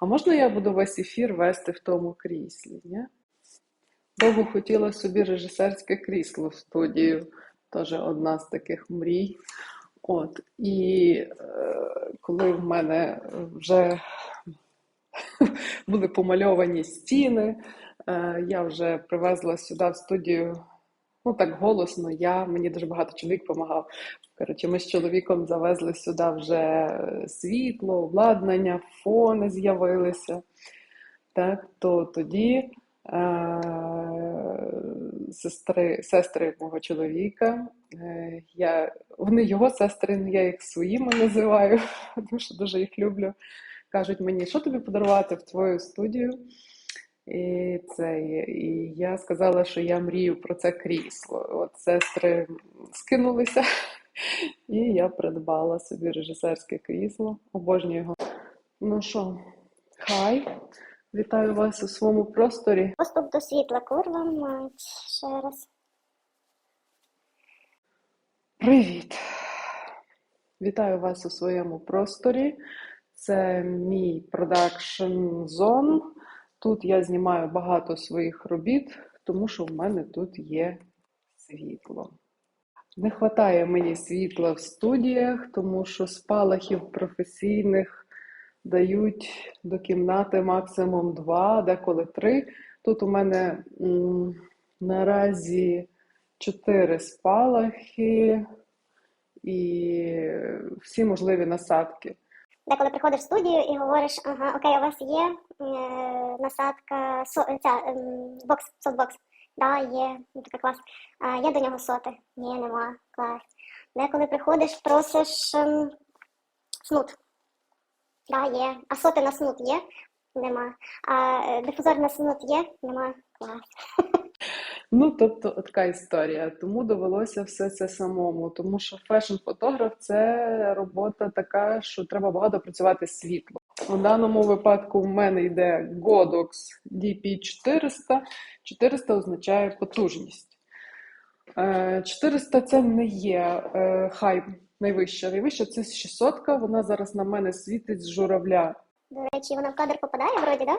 а можна я буду весь ефір вести в тому кріслі? Ні? Довго хотіла собі режисерське крісло в студію, теж одна з таких мрій. От, І е, коли в мене вже були помальовані стіни, е, я вже привезла сюди в студію. Ну, так голосно, я, мені дуже багато чоловік допомагав. Коротше, ми з чоловіком завезли сюди вже світло, обладнання, фони з'явилися. Так, То тоді е, сестри сестри мого чоловіка, е, я, вони його сестри, я їх своїми називаю, тому що дуже їх люблю. Кажуть мені, що тобі подарувати в твою студію? І це, і я сказала, що я мрію про це крісло. От сестри скинулися, і я придбала собі режисерське крісло. Обожнюю його. Ну що, хай, вітаю вас у своєму просторі. Доступ до світла, курва мать, ще раз. Привіт! Вітаю вас у своєму просторі. Це мій продакшн зон. Тут я знімаю багато своїх робіт, тому що в мене тут є світло. Не вистачає мені світла в студіях, тому що спалахів професійних дають до кімнати максимум два, деколи три. Тут у мене м, наразі чотири спалахи і всі можливі насадки. Деколи приходиш в студію і говориш, ага, окей, у вас є е, насадка, со, ця, ем, бокс, софтбокс. Да, є, ну така клас. А, є до нього соти? Ні, нема, клас. Деколи приходиш, просиш ем, снут. Да, є. А соти на снут є? Нема. А е, дифузор на снут є? Нема. Клас. Ну, тобто, така історія. Тому довелося все це самому. Тому що фешн-фотограф це робота така, що треба багато працювати з світлом. У даному випадку в мене йде Godox DP400. 400 означає потужність. Е, 400 це не є е, хай найвища. Найвища це 600, вона зараз на мене світить з журавля. До речі, вона в кадр попадає вроді, да?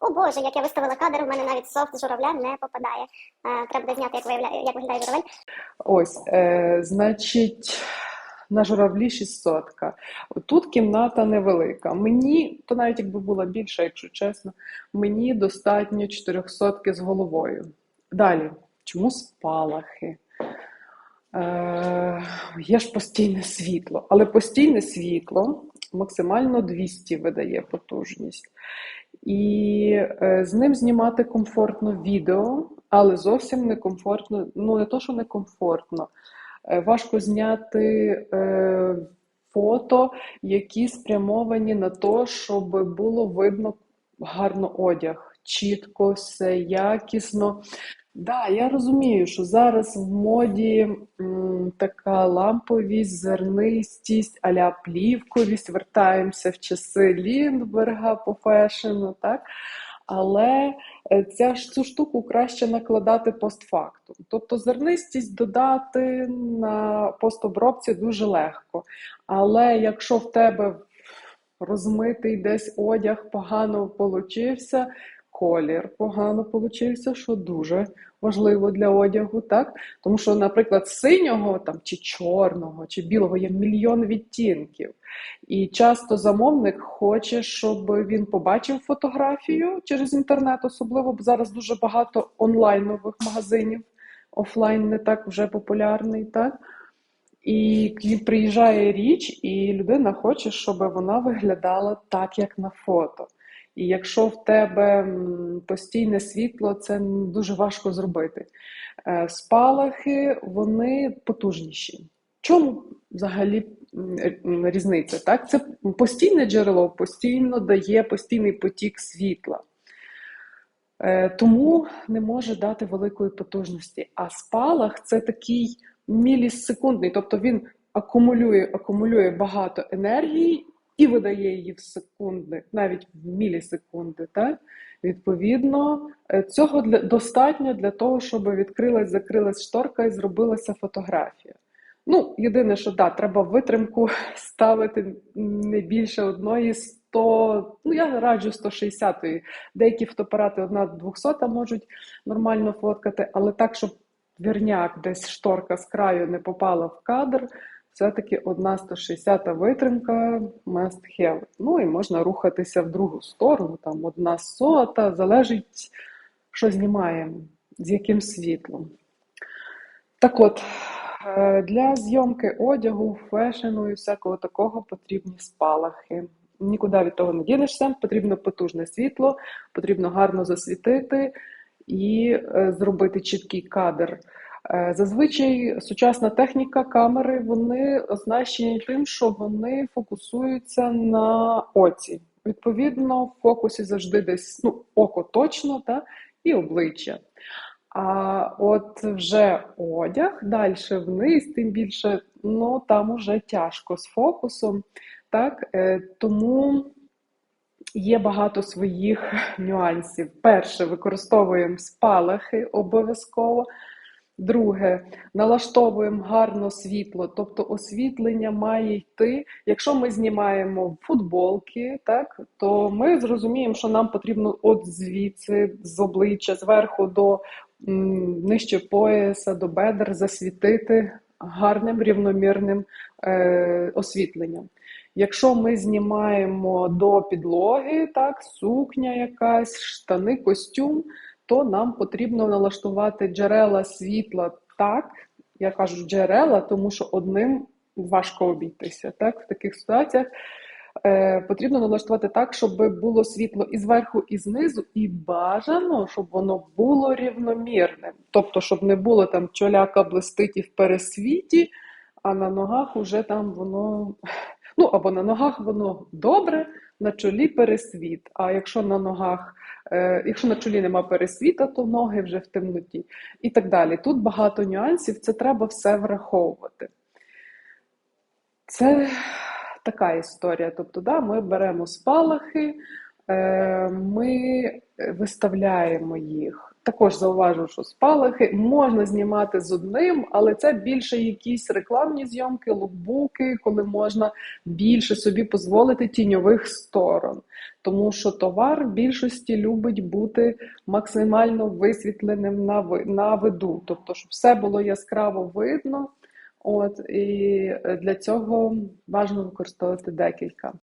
О Боже, як я виставила кадр, у мене навіть софт журавля не попадає. Е, треба буде зняти, як, виявляє, як виглядає журавель. Ось, е, значить, на журавлі 600. Тут кімната невелика. Мені, то навіть якби була більша, якщо чесно, мені достатньо 400 з головою. Далі, чому спалахи? Е, Є ж постійне світло, але постійне світло максимально 200 видає потужність. І е, з ним знімати комфортно відео, але зовсім не комфортно, ну не то, що не комфортно. Е, важко зняти е, фото, які спрямовані на те, щоб було видно гарно одяг, чітко, все якісно. Да, я розумію, що зараз в моді м, така ламповість, зернистість, аля плівковість, вертаємося в часи Ліндберга по фешену, так? Але е, ця ж цю штуку краще накладати постфактум. Тобто зернистість додати на постобробці дуже легко. Але якщо в тебе розмитий десь одяг погано получився, колір погано получився, що дуже важливо для одягу, так? Тому що, наприклад, синього там, чи чорного, чи білого є мільйон відтінків. І часто замовник хоче, щоб він побачив фотографію через інтернет, особливо бо зараз дуже багато онлайнових магазинів, офлайн не так вже популярний. так? І приїжджає річ, і людина хоче, щоб вона виглядала так, як на фото. І якщо в тебе постійне світло, це дуже важко зробити. Е, спалахи вони потужніші. Чому взагалі різниця? Так? Це постійне джерело, постійно дає постійний потік світла. Е, тому не може дати великої потужності. А спалах це такий мілісекундний, тобто він акумулює акумулює багато енергії і видає її в секунди, навіть в мілісекунди. Так? Відповідно, е, цього для, достатньо для того, щоб відкрилась, закрилась шторка і зробилася фотографія. Ну, єдине, що да, треба витримку ставити не більше одної 100, ну я раджу 160-ї. Деякі фотоапарати одна 200 можуть нормально фоткати, але так, щоб вірняк, десь шторка з краю не попала в кадр, все-таки одна 160 витримка must have. Ну і можна рухатися в другу сторону, там одна сота, залежить, що знімаємо, з яким світлом. Так от, е, для зйомки одягу, фешену і всякого такого потрібні спалахи. Нікуди від того не дінешся, потрібно потужне світло, потрібно гарно засвітити і е, зробити чіткий кадр. Е, Зазвичай сучасна техніка камери вони оснащені тим, що вони фокусуються на оці. Відповідно, в фокусі завжди десь ну, око точно, та, і обличчя. А от вже одяг далі вниз, тим більше, ну там уже тяжко з фокусом. Так? Е, Тому є багато своїх нюансів. Перше, використовуємо спалахи обов'язково. Друге, налаштовуємо гарно світло, тобто освітлення має йти. Якщо ми знімаємо футболки, так, то ми зрозуміємо, що нам потрібно от звідси, з обличчя, зверху до м, нижче пояса, до бедер засвітити гарним рівномірним е, освітленням. Якщо ми знімаємо до підлоги, так, сукня якась, штани, костюм, то нам потрібно налаштувати джерела світла так, я кажу джерела, тому що одним важко обійтися. Так? В таких ситуаціях е, потрібно налаштувати так, щоб було світло і зверху, і знизу, і бажано, щоб воно було рівномірним. Тобто, щоб не було там чоляка блистить і в пересвіті, а на ногах уже там воно. Ну, або на ногах воно добре, на чолі пересвіт. А якщо на ногах, е, якщо на чолі нема пересвіта, то ноги вже в темноті. І так далі. Тут багато нюансів, це треба все враховувати. Це така історія. Тобто, да, ми беремо спалахи, е, ми виставляємо їх. Також зауважу, що спалахи можна знімати з одним, але це більше якісь рекламні зйомки, лукбуки, коли можна більше собі дозволити тіньових сторон. Тому що товар в більшості любить бути максимально висвітленим на на виду, тобто, щоб все було яскраво видно. От і для цього бажано використовувати декілька.